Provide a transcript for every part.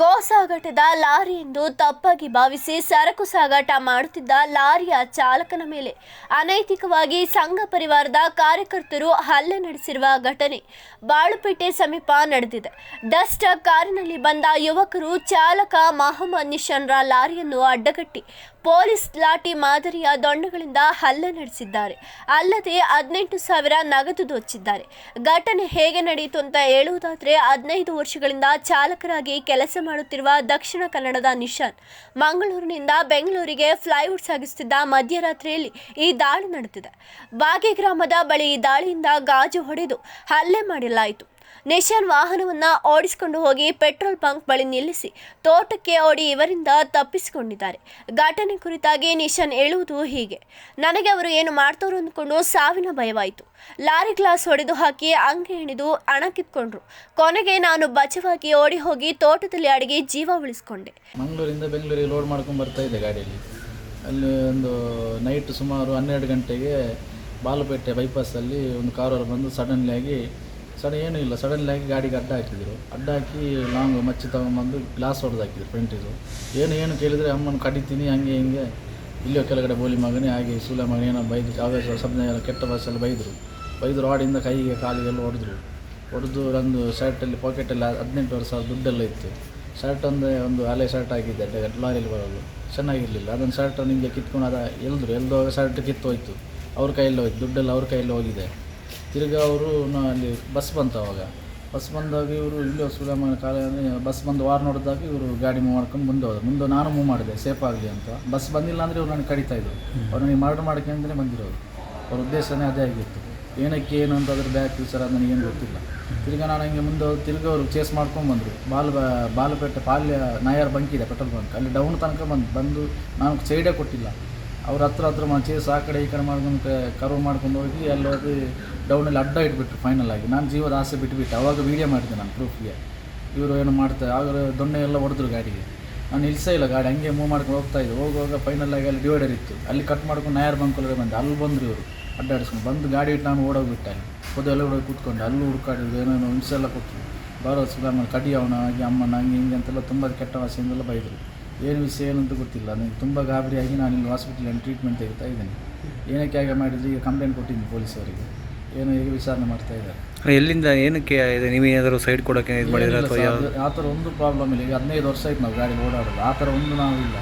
ಗೋ ಸಾಗಾಟದ lorry ಎಂದು ತಪ್ಪಾಗಿ ಭಾವಿಸಿ ಸರಕು ಸಾಗಾಟ ಮಾಡುತ್ತಿದ್ದ ಲಾರಿಯ ಚಾಲಕನ ಮೇಲೆ ಅನೈತಿಕವಾಗಿ ಸಂಘ ಪರಿವಾರದ ಕಾರ್ಯಕರ್ತರು ಹಲ್ಲೆ ನಡೆಸಿರುವ ಘಟನೆ ಬಾಳುಪೇಟೆ ಸಮೀಪ ನಡೆದಿದೆ. ಡಸ್ಟ್ ಕಾರಿನಲ್ಲಿ ಬಂದ ಯುವಕರು ಚಾಲಕ ಮಹಮ್ಮದ್ ನಿಶಾನ್ರ ಲಾರಿಯನ್ನು ಅಡ್ಡಗಟ್ಟಿ ಪೊಲೀಸ್ ಲಾಠಿ ಮಾದರಿಯ ದೊಣ್ಣಗಳಿಂದ ಹಲ್ಲೆ ನಡೆಸಿದ್ದಾರೆ. ಅಲ್ಲದೆ ಹದಿನೆಂಟು ಸಾವಿರ ನಗದು ದೋಚಿದ್ದಾರೆ. ಘಟನೆ ಹೇಗೆ ನಡೆಯಿತು ಅಂತ ಹೇಳುವುದಾದ್ರೆ ಹದಿನೈದು ವರ್ಷಗಳಿಂದ ಚಾಲಕರಾಗಿ ಕೆಲಸ ಮಾಡುತ್ತಿರುವ ದಕ್ಷಿಣ ಕನ್ನಡದ ನಿಶಾನ್. ಮಂಗಳೂರಿನಿಂದ ಬೆಂಗಳೂರಿಗೆ ಫ್ಲೈವುಡ್ ಸಾಗಿಸುತ್ತಿದ್ದ ಮಧ್ಯರಾತ್ರಿಯಲ್ಲಿ ಈ ದಾಳಿ ನಡೆದಿದೆ. ಬಾಗೆ ಗ್ರಾಮದ ಬಳಿ ಈ ದಾಳಿಯಿಂದ ಗಾಜು ಹೊಡೆದು ಹಲ್ಲೆ ಮಾಡಲಾಯಿತು. ನಿಶಾನ್ ವಾಹನವನ್ನ ಓಡಿಸಿಕೊಂಡು ಹೋಗಿ ಪೆಟ್ರೋಲ್ ಪಂಪ್ ಬಳಿ ನಿಲ್ಲಿಸಿ ತೋಟಕ್ಕೆ ಓಡಿ ಇವರಿಂದ ತಪ್ಪಿಸಿಕೊಂಡಿದ್ದಾರೆ. ಘಟನೆ ಕುರಿತಾಗಿ ನಿಶಾನ್ ಹೇಳುವುದು ಹೀಗೆ. ನನಗೆ ಅವರು ಏನು ಮಾಡ್ತಾರೋ ಅಂದ್ಕೊಂಡು ಸಾವಿನ ಭಯವಾಯಿತು. ಲಾರಿ ಗ್ಲಾಸ್ ಹೊಡೆದು ಹಾಕಿ ಅಂಗೆ ಹಿಡಿದು ಹಣ ಕಿತ್ಕೊಂಡ್ರು. ಕೊನೆಗೆ ನಾನು ಬಚವಾಗಿ ಓಡಿ ಹೋಗಿ ತೋಟದಲ್ಲಿ ಅಡಿಗೆ ಜೀವ ಉಳಿಸ್ಕೊಂಡೆ. ಮಂಗಳೂರಿಂದ ಬೆಂಗಳೂರಿಗೆ ಲೋಡ್ ಮಾಡ್ಕೊಂಡು ಬರ್ತಾ ಇದ್ದೆ ಗಾಡಿಯಲ್ಲಿ. ಅಲ್ಲಿ ಒಂದು ನೈಟ್ ಸುಮಾರು ಹನ್ನೆರಡು ಗಂಟೆಗೆ ಬಾಲಪೇಟೆ ಬೈಪಾಸಲ್ಲಿ ಒಂದು ಕಾರವರು ಬಂದು ಸಡನ್ಲಿ ಆಗಿ ಸಡನ್ ಏನೂ ಇಲ್ಲ, ಸಡನ್ಲಿ ಆಗಿ ಗಾಡಿಗೆ ಅಡ್ಡ ಹಾಕಿದ್ರು. ಅಡ್ಡ ಹಾಕಿ ಲಾಂಗ್ ಮಚ್ಚಿ ತಗೊಂಬಂದು ಗ್ಲಾಸ್ ಹೊಡೆದು ಹಾಕಿದ್ರು ಫ್ರಂಟಿದು ಏನು ಏನು ಕೇಳಿದರೆ ಅಮ್ಮನ ಕಡಿತೀನಿ, ಹಂಗೆ, ಹಿಂಗೆ. ಇಲ್ಲೋ ಕೆಳಗಡೆ ಬೋಲಿ ಮಗನೇ ಹಾಗೆ, ಸೂಲ ಮಗ ಏನೋ ಬೈದು ಆವೇಶ ಸಬ್ನ ಕೆಟ್ಟ ಭಾಷೆಲ್ಲ ಬೈದರು. ಬೈದು ರಾಡಿಂದ ಕೈಗೆ, ಕಾಲಿಗೆಲ್ಲ ಹೊಡೆದ್ರು. ಹೊಡೆದು ನಂದು ಶರ್ಟಲ್ಲಿ ಪಾಕೆಟಲ್ಲಿ ಹದಿನೆಂಟು ವರ್ಷ ದುಡ್ಡೆಲ್ಲ ಇತ್ತು. ಶರ್ಟ್ ಅಂದರೆ ಒಂದು ಹಳೆ ಶರ್ಟ್ ಆಗಿದೆ ಲಾರಿಯಲ್ಲಿ ಬರೋದು. ಚೆನ್ನಾಗಿರಲಿಲ್ಲ. ಅದನ್ನು ಶರ್ಟ್ ನಿಮಗೆ ಕಿತ್ಕೊಂಡು ಅದ ಎಲ್ದ್ರು, ಎಲ್ದೋಗ ಶರ್ಟ್ ಕಿತ್ತು ಹೋಯ್ತು. ಅವ್ರ ಕೈಯಲ್ಲಿ ಹೋಯ್ತು. ದುಡ್ಡೆಲ್ಲ ಅವ್ರ ಕೈಯಲ್ಲಿ ಹೋಗಿದೆ. ತಿರ್ಗಿ ಅವರು ಅಲ್ಲಿ ಬಸ್ ಬಂತು ಅವಾಗ. ಬಸ್ ಬಂದಾಗ ಇವರು ಇಲ್ಲೋ ಸುಲೇಮಾನ ಕಾಲ ಬಸ್ ಬಂದು ವಾರ ನೋಡಿದಾಗ ಇವರು ಗಾಡಿ ಮೂವ್ ಮಾಡ್ಕೊಂಡು ಮುಂದೆ ಹೋದ್ರು. ಮುಂದೆ ನಾನು ಮೂವ್ ಮಾಡಿದೆ ಸೇಫ್ ಆಗಲಿ ಅಂತ. ಬಸ್ ಬಂದಿಲ್ಲ ಅಂದರೆ ಇವ್ರು ನನಗೆ ಕಡಿತಾ ಇದ್ರು. ಅವ್ರು ನನಗೆ ಮರ್ಡರ್ ಮಾಡೋಕ್ಕೆ ಅಂತಲೇ ಬಂದಿರೋರು. ಅವ್ರ ಉದ್ದೇಶನೇ ಅದೇ ಆಗಿತ್ತು. ಏನಕ್ಕೆ ಏನು ಅಂತ ಅದ್ರ ಬ್ಯಾಕ್ ಫ್ಯೂಚರ್ ಅದು ನನಗೇನು ಗೊತ್ತಿಲ್ಲ. ತಿರ್ಗಿ ನಾನು ಹಂಗೆ ಮುಂದೆ ತಿರ್ಗಿ ಅವರು ಚೇಸ್ ಮಾಡ್ಕೊಂಡು ಬಂದರು. ಬಾಲ್ ಬಾಲಪೇಟೆ ಪಾಲ್ಯ ನಾಯರ್ ಬಂಕ್ ಇದೆ ಪೆಟ್ರೋಲ್ ಬಂಕ್. ಅಲ್ಲಿ ಡೌನ್ ತನಕ ಬಂದು ಬಂದು ನಾನು ಸೈಡೇ ಕೊಟ್ಟಿಲ್ಲ. ಅವ್ರ ಹತ್ರ ಹತ್ರ ಮಾ ಚೇಸ್ ಆ ಕಡೆ ಈ ಕಡೆ ಮಾಡ್ಕೊಂಡು ಕರ್ವ್ ಮಾಡ್ಕೊಂಡು ಹೋಗಿ ಅಲ್ಲಿ ಹೋಗಿ ಡೌನಲ್ಲಿ ಅಡ್ಡ ಇಟ್ಬಿಟ್ರು ಫೈನಲ್ ಆಗಿ. ನಾನು ಜೀವದ ಆಸೆ ಬಿಟ್ಬಿಟ್ಟು. ಅವಾಗ ವೀಡಿಯೋ ಮಾಡಿದ್ದೆ ನಾನು ಪ್ರೂಫ್ಗೆ ಇವರು ಏನು ಮಾಡ್ತಾರೆ ಆಗ ದೊಣ್ಣೆ ಎಲ್ಲ ಹೊಡೆದ್ರು ಗಾಡಿಗೆ. ನಾನು ನಿಲ್ಸೇ ಇಲ್ಲ ಗಾಡಿ, ಹಂಗೆ ಮೂವ್ ಮಾಡ್ಕೊಂಡು ಹೋಗ್ತಾ ಇದ್ದೆ. ಹೋಗುವಾಗ ಫೈನಲ್ ಅಲ್ಲಿ ಡಿವೈಡರ್ ಇತ್ತು. ಅಲ್ಲಿ ಕಟ್ ಮಾಡ್ಕೊಂಡು ನಾಯರ್ ಬಂಕಲ್ಲಿ ಬಂದೆ. ಅಲ್ಲಿ ಬಂದರು ಇವರು, ಅಡ್ಡಾಡಿಸ್ಕೊಂಡು. ಬಂದು ಗಾಡಿ ಇಟ್ಟು ನಾನು ಓಡೋಗ್ಬಿಟ್ಟೆ ಅಲ್ಲಿ. ಹೊದೆಲ್ಲ ಹೋಗಿ ಕೂತ್ಕೊಂಡು, ಅಲ್ಲೂ ಹುಡುಕಾಡಿದ್ರು, ಏನೇನೋ ಹಿಂಸೆ ಎಲ್ಲ ಕೊಟ್ಟರು ಬಾರೋ ಸುಧಾಮ ಕಡಿ ಅವನ, ಹಾಗೆ ಅಮ್ಮನ, ಹಂಗೆ ಹಿಂಗೆ ಅಂತೆಲ್ಲ ತುಂಬ ಕೆಟ್ಟ ವಾಸಿಯಿಂದೆಲ್ಲ ಬೈದರು. ಏನು ವಿಷಯ ಏನಂತ ಗೊತ್ತಿಲ್ಲ. ನನಗೆ ತುಂಬ ಗಾಬರಿಯಾಗಿ ನಾನು ಇಲ್ಲಿ ಹಾಸ್ಪಿಟ್ಲಲ್ಲಿ ಟ್ರೀಟ್ಮೆಂಟ್ ತೆಗಿತಾ ಇದ್ದೇನೆ. ಏನಕ್ಕೆ ಹಾಗೆ ಮಾಡಿದ್ರು? ಈಗ ಕಂಪ್ಲೇಂಟ್ ಕೊಟ್ಟಿದ್ದೀನಿ ಪೊಲೀಸವರಿಗೆ. ಏನೋ ಈಗ ವಿಚಾರಣೆ ಮಾಡ್ತಾ ಇದ್ದಾರೆ. ಎಲ್ಲಿಂದ ಏನಕ್ಕೆ ಇದೆ? ನೀವು ಏನಾದರೂ ಸೈಡ್ ಕೊಡೋಕ್ಕೆ ಇದು ಮಾಡಿದ್ರೆ ಅಥವಾ ಆ ಥರ ಒಂದು ಪ್ರಾಬ್ಲಮ್ ಇಲ್ಲ. ಈಗ ಹದಿನೈದು ವರ್ಷ ಆಯ್ತು ನಾವು ಗಾಡಿ ಓಡಾಡೋದು. ಆ ಥರ ಒಂದು ನಾವು ಇಲ್ಲ.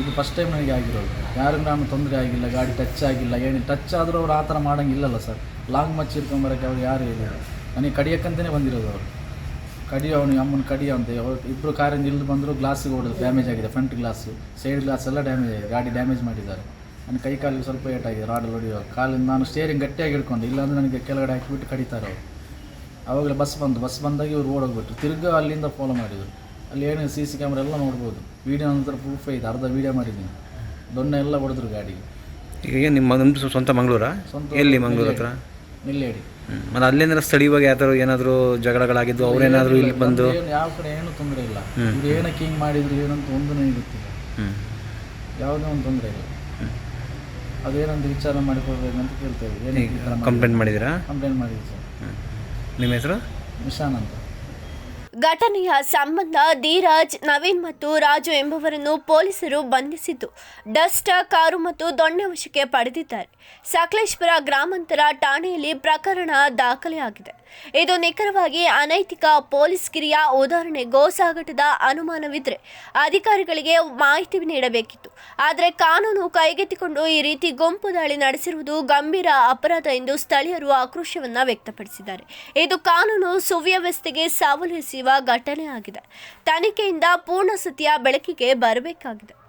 ಇದು ಫಸ್ಟ್ ಟೈಮ್ ನನಗೆ ಆಗಿರೋದು. ಯಾರಿಗೂ ನಾನು ತೊಂದರೆ ಆಗಿಲ್ಲ ಗಾಡಿ ಟಚ್ ಆಗಿಲ್ಲ ಏನು ಟಚ್ ಆದರೂ ಅವ್ರು ಆ ಥರ ಮಾಡೋಂಗಿಲ್ಲಲ್ಲ ಸರ್ ಲಾಂಗ್ ಮಚ್ ಇಟ್ಕೊಂಬರೋಕ್ಕೆ ಅವ್ರು ಯಾರು ಇಲ್ಲ. ನನಗೆ ಕಡಿಯೋಕ್ಕಂತಲೇ ಬಂದಿರೋದು ಅವರು. ಕಡಿಯೋ ಅವನಿಗೆ ಅಮ್ಮನ ಕಡಿಯೋ ಅಂತ. ಇಬ್ಬರು ಕಾರಿಂದ ಇಳಿದು ಬಂದರೂ ಗ್ಲಾಸಿಗೆ ಓಡೋದು. ಡ್ಯಾಮೇಜ್ ಆಗಿದೆ. ಫ್ರಂಟ್ ಗ್ಲಾಸು ಸೈಡ್ ಗ್ಲಾಸ್ ಎಲ್ಲ ಡ್ಯಾಮೇಜ್ ಆಗಿದೆ. ಗಾಡಿ ಡ್ಯಾಮೇಜ್ ಮಾಡಿದ್ದಾರೆ. ನನ್ನ ಕೈ ಕಾಲಿಗೆ ಸ್ವಲ್ಪ ಏಟಾಗಿದೆ ರಾಡಲ್ಲಿ ಹೊಡೆಯೋ ಕಾಲಿಂದ ನಾನು ಸ್ಟೇರಿಂಗ್ ಗಟ್ಟಿಯಾಗಿ ಹಿಡ್ಕೊಂಡು ಇಲ್ಲಾಂದರೆ ನನಗೆ ಕೆಳಗಡೆ ಹಾಕಿಬಿಟ್ಟು ಕಡಿತಾರೆ ಅವರು. ಆವಾಗಲೇ ಬಸ್ ಬಂದು ಬಸ್ ಬಂದಾಗ ಇವ್ರು ಓಡೋಗ್ಬಿಟ್ರು ತಿರ್ಗಿ ಅಲ್ಲಿಂದ ಫಾಲೋ ಮಾಡಿದರು. ಅಲ್ಲಿ ಏನು ಸಿ ಸಿ ಕ್ಯಾಮ್ರಾ ಎಲ್ಲ ನೋಡ್ಬೋದು. ವೀಡಿಯೋ ನಂತರ ಪ್ರೂಫ್ ಐತೆ. ಅರ್ಧ ವೀಡಿಯೋ ಮಾಡಿದ್ದೀನಿ. ದೊಣ್ಣೆ ಎಲ್ಲ ಹೊಡೆದ್ರು ಗಾಡಿಗೆ. ಈಗ ನಿಮ್ಮ ನಮ್ಮದು ಸ್ವಂತ ಮಂಗಳೂರಾ? ಸ್ವಂತ ಎಲ್ಲಿ ಮಂಗಳೂರು ಹತ್ರ? ನಿಲ್ಲೇಡಿ. ಮತ್ತು ಅಲ್ಲೇನಾದ್ರು ಸ್ಥಳೀಯವಾಗಿ ಯಾವ ಥರ ಏನಾದರೂ ಜಗಳಗಳಾಗಿದ್ದು ಅವರೇನಾದರೂ ಇಲ್ಲಿ ಬಂದು? ಏನು ಯಾವ ಕಡೆ ಏನು ತೊಂದರೆ ಇಲ್ಲ. ಇವ್ರು ಏನಕ್ಕೆ ಹಿಂಗೆ ಮಾಡಿದ್ರು ಏನಂತ ಒಂದು ನನಗೆ ಗೊತ್ತಿಲ್ಲ ಯಾವುದೇ ಒಂದು ತೊಂದರೆ ಇಲ್ಲ. ಅದೇನಂತ ವಿಚಾರ ಮಾಡಿಕೊಡ್ಬೇಕು ಅಂತ ಕೇಳ್ತೇವೆ ಕಂಪ್ಲೇಂಟ್ ಮಾಡಿದ್ದೀರಾ? ಕಂಪ್ಲೇಂಟ್ ಮಾಡಿದ್ವಿ ಸರ್. ನಿಮ್ಮ ಹೆಸರು? ನಿಶಾನ್ ಅಂತ. ಘಟನೆಯ ಸಂಬಂಧ ಧೀರಾಜ್, ನವೀನ್ ಮತ್ತು ರಾಜು ಎಂಬುವರನ್ನು ಪೊಲೀಸರು ಬಂಧಿಸಿದ್ದು, ಡಸ್ಟ್, ಕಾರು ಮತ್ತು ದೊಣ್ಣೆ ವಶಕ್ಕೆ ಪಡೆದಿದ್ದಾರೆ. ಸಕಲೇಶ್ವರ ಗ್ರಾಮಾಂತರ ಠಾಣೆಯಲ್ಲಿ ಪ್ರಕರಣ ದಾಖಲೆಯಾಗಿದೆ. ಇದು ನಿಖರವಾಗಿ ಅನೈತಿಕ ಪೊಲೀಸ್ ಕಿರಿಯ ಉದಾಹರಣೆ. ಗೋಸಾಗಟದ ಅನುಮಾನವಿದ್ರೆ ಅಧಿಕಾರಿಗಳಿಗೆ ಮಾಹಿತಿ ನೀಡಬೇಕಿತ್ತು. ಆದರೆ ಕಾನೂನು ಕೈಗೆತ್ತಿಕೊಂಡು ಈ ರೀತಿ ಗುಂಪು ದಾಳಿ ನಡೆಸಿರುವುದು ಗಂಭೀರ ಅಪರಾಧ ಎಂದು ಸ್ಥಳೀಯರು ಆಕ್ರೋಶವನ್ನ ವ್ಯಕ್ತಪಡಿಸಿದ್ದಾರೆ. ಇದು ಕಾನೂನು ಸುವ್ಯವಸ್ಥೆಗೆ ಸವಾಲು ಘಟನೆ ಆಗಿದೆ. ತನಿಖೆಯಿಂದ ಪೂರ್ಣ ಸತ್ಯ ಬೆಳಕಿಗೆ ಬರಬೇಕಾಗಿದೆ.